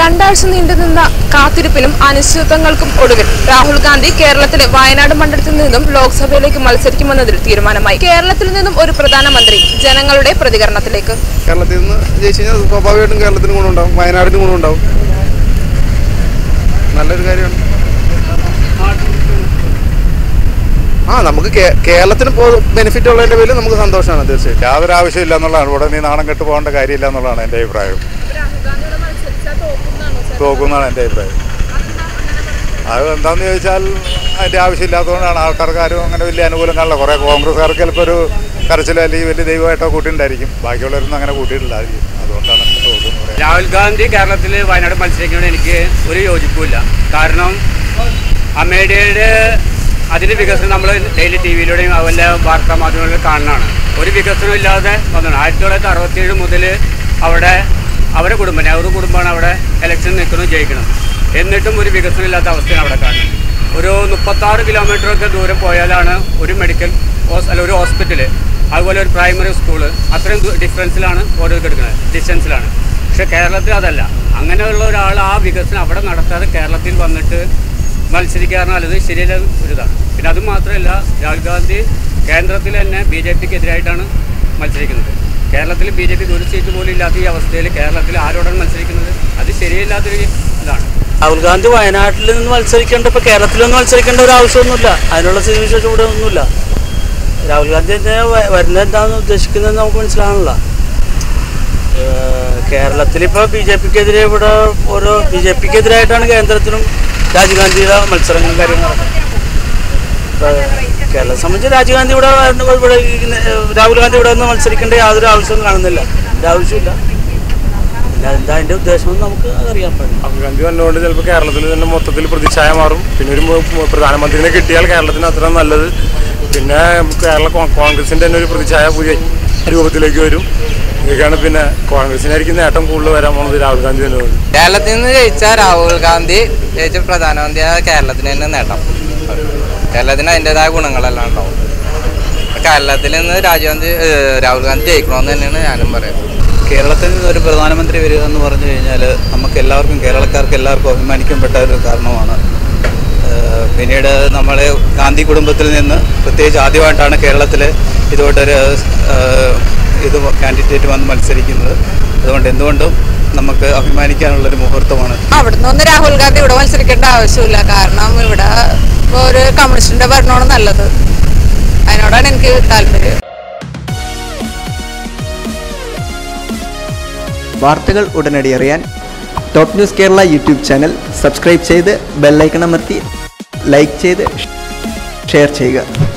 രണ്ടാഴ്ച നീണ്ടുനിന്ന കാത്തിരിപ്പിനും അനിശ്ചിതത്വങ്ങൾക്കും ഒടുവിൽ രാഹുൽ ഗാന്ധി കേരളത്തിലെ വയനാട് മണ്ഡലത്തിൽ നിന്നും ലോക്സഭയിലേക്ക് മത്സരിക്കുമെന്നതിൽ തീരുമാനമായി. കേരളത്തിൽ നിന്നും ഒരു പ്രധാനമന്ത്രി ജനങ്ങളുടെ പ്രതികരണത്തിലേക്ക്. കേരളത്തിൽ നിന്ന് ജയിച്ചു കഴിഞ്ഞാൽ സ്വാഭാവികമായിട്ടും കേരളത്തിന് ഗുണമുണ്ടാവും. വയനാടിന് ഗുണമുണ്ടാവും. നല്ലൊരു കാര്യമാണ്. ആ നമുക്ക് കേരളത്തിന് ബെനിഫിറ്റ് ഉള്ളതിന്റെ പേരിൽ നമുക്ക് സന്തോഷമാണ് തീർച്ചയായിട്ടും. യാതൊരു ആവശ്യമില്ല എന്നുള്ളതാണ്. ഉടനെ നാണം കെട്ട് പോകേണ്ട കാര്യമില്ല എന്നുള്ളതാണ് എന്റെ അഭിപ്രായം. തോക്കുമെന്നാണ് എന്റെ അഭിപ്രായം. അത് എന്താണെന്ന് ചോദിച്ചാൽ അതിന്റെ ആവശ്യമില്ലാത്തതുകൊണ്ടാണ് ആൾക്കാർക്കാരും അങ്ങനെ വലിയ അനുകൂലം കാണില്ല. കുറേ കോൺഗ്രസ്സുകാർക്ക് ചിലപ്പോൾ ഒരു കരച്ചിലോ അല്ലെങ്കിൽ വലിയ ദൈവമായിട്ടോ കൂട്ടിയിട്ടുണ്ടായിരിക്കും. ബാക്കിയുള്ളവരൊന്നും അങ്ങനെ കൂട്ടിയിട്ടില്ലായിരിക്കും അതുകൊണ്ടാണ് രാഹുൽ ഗാന്ധി കേരളത്തിൽ വയനാട് മത്സരിക്കുന്നതിന് എനിക്ക് ഒരു യോജിപ്പില്ല കാരണം അമേഡിയയുടെ അതിന്റെ വികസനം നമ്മൾ ഡെയിലി ടി വിയിലൂടെയും അതുപോലെ വാർത്താ മാധ്യമങ്ങളിൽ കാണുന്നതാണ്. ഒരു വികസനം ഇല്ലാതെ വന്നതാണ്. ആയിരത്തി തൊള്ളായിരത്തി അറുപത്തിയേഴ് മുതൽ അവിടെ അവരുടെ കുടുംബം നെഹ്റു കുടുംബമാണ് അവിടെ ഇലക്ഷൻ നിൽക്കുന്നു ജയിക്കണം. എന്നിട്ടും ഒരു വികസനം ഇല്ലാത്ത അവസ്ഥയാണ് അവിടെ കാണുന്നത്. ഒരു മുപ്പത്താറ് കിലോമീറ്ററൊക്കെ ദൂരം പോയാലാണ് ഒരു മെഡിക്കൽ അല്ല ഒരു ഹോസ്പിറ്റൽ അതുപോലെ ഒരു പ്രൈമറി സ്കൂൾ അത്രയും ഡിഫറൻസിലാണ് ഓരോരുത്തർ എടുക്കുന്നത് ഡിസ്റ്റൻസിലാണ്. പക്ഷേ കേരളത്തിൽ അതല്ല. അങ്ങനെയുള്ള ഒരാൾ ആ വികസനം അവിടെ നടത്താതെ കേരളത്തിൽ വന്നിട്ട് മത്സരിക്കാറുണ്ട് നല്ലത് ശരിയല്ല ഒരു ഇതാണ്. പിന്നെ അതുമാത്രമല്ല രാഹുൽ ഗാന്ധി കേന്ദ്രത്തിൽ തന്നെ ബി ജെ പിക്ക് എതിരായിട്ടാണ് മത്സരിക്കുന്നത്. കേരളത്തിൽ ബി ജെ പിക്ക് ഒരു സീറ്റ് പോലും ഇല്ലാത്ത ഈ അവസ്ഥയിൽ കേരളത്തിൽ ആരോടാണ് മത്സരിക്കുന്നത്? അത് ശരിയല്ലാത്തൊരു ഇതാണ്. രാഹുൽ ഗാന്ധി വയനാട്ടിൽ നിന്ന് മത്സരിക്കേണ്ട ഇപ്പോൾ കേരളത്തിലൊന്നും മത്സരിക്കേണ്ട ഒരു ആവശ്യമൊന്നുമില്ല. അതിനുള്ള സ്ഥിതിവിശേഷം ഇവിടെ ഒന്നുമില്ല. രാഹുൽ ഗാന്ധി എന്താ വരുന്ന എന്താണെന്ന് ഉദ്ദേശിക്കുന്നത് നമുക്ക് മനസ്സിലാകണില്ല കേരളത്തിൽ ഇപ്പോൾ ബി ജെ പിക്കെതിരെ ഇവിടെ ഓരോ ബി ജെ പിക്കെതിരായിട്ടാണ് കേന്ദ്രത്തിലും രാജീവ് ഗാന്ധിയുടെ മത്സരങ്ങളും കാര്യങ്ങളും ഇപ്പൊ കേരളത്തെ സംബന്ധിച്ച് രാജീവ് ഗാന്ധി ഇവിടെ ഇവിടെ രാഹുൽ ഗാന്ധി ഇവിടെ നിന്ന് മത്സരിക്കേണ്ട യാതൊരു ആവശ്യവും കാണുന്നില്ല. ഒരാവശ്യമില്ല എന്താ അതിന്റെ ഉദ്ദേശം നമുക്ക് അറിയാൻ പറ്റും രാഹുൽ ഗാന്ധി വന്നുകൊണ്ട് ചിലപ്പോൾ കേരളത്തിൽ തന്നെ മൊത്തത്തിൽ പ്രതിച്ഛായ മാറും. പിന്നെ ഒരു പ്രധാനമന്ത്രിനെ കിട്ടിയാൽ കേരളത്തിന് അത്ര നല്ലത്. പിന്നെ കേരള കോൺഗ്രസിന്റെ തന്നെ ഒരു പ്രതിച്ഛായ പുതിയ രൂപത്തിലേക്ക് വരും. ഇതൊക്കെയാണ് പിന്നെ കോൺഗ്രസിനായിരിക്കും നേട്ടം കൂടുതൽ വരാൻ പോകുന്നത് രാഹുൽ ഗാന്ധി തന്നെ. കേരളത്തിൽ നിന്ന് ജയിച്ച രാഹുൽ ഗാന്ധി ജയിച്ച പ്രധാനമന്ത്രിയായ കേരളത്തിന് തന്നെ നേട്ടം. കേരളത്തിന് അതിന്റെതായ ഗുണങ്ങളെല്ലാം ഉണ്ടാവും. കേരളത്തിൽ നിന്ന് രാജീവ് ഗാന്ധി രാഹുൽ ഗാന്ധി ജയിക്കണമെന്ന് തന്നെയാണ് ഞാനും പറയുന്നത്. കേരളത്തിൽ നിന്ന് ഒരു പ്രധാനമന്ത്രി വരിക എന്ന് പറഞ്ഞു കഴിഞ്ഞാൽ നമുക്ക് എല്ലാവർക്കും കേരളക്കാർക്ക് എല്ലാവർക്കും അഭിമാനിക്കപ്പെട്ട ഒരു കാരണമാണ്. പിന്നീട് നമ്മളെ ഗാന്ധി കുടുംബത്തിൽ നിന്ന് പ്രത്യേകിച്ച് ആദ്യമായിട്ടാണ് കേരളത്തിൽ ഇതുകൊണ്ടൊരു ഇത് കാൻഡിഡേറ്റ് വന്ന് മത്സരിക്കുന്നത്. അതുകൊണ്ട് എന്തുകൊണ്ടും നമുക്ക് അഭിമാനിക്കാനുള്ളൊരു മുഹൂർത്തമാണ്. അവിടുന്ന് ഒന്ന് രാഹുൽ ഗാന്ധി ഇവിടെ മത്സരിക്കേണ്ട ആവശ്യമില്ല. കാരണം ഇവിടെ കമ്മ്യൂണിസ്റ്റിന്റെ ഭരണമാണ് നല്ലത്. അതിനോടാണ് എനിക്ക് താല്പര്യം. വാർത്തകൾ ഉടനടി അറിയാൻ top news Kerala YouTube channel subscribe ചെയ്ത് ബെല്ലൈക്കൺ അമർത്തി ലൈക്ക് ചെയ്ത് ഷെയർ ചെയ്യുക.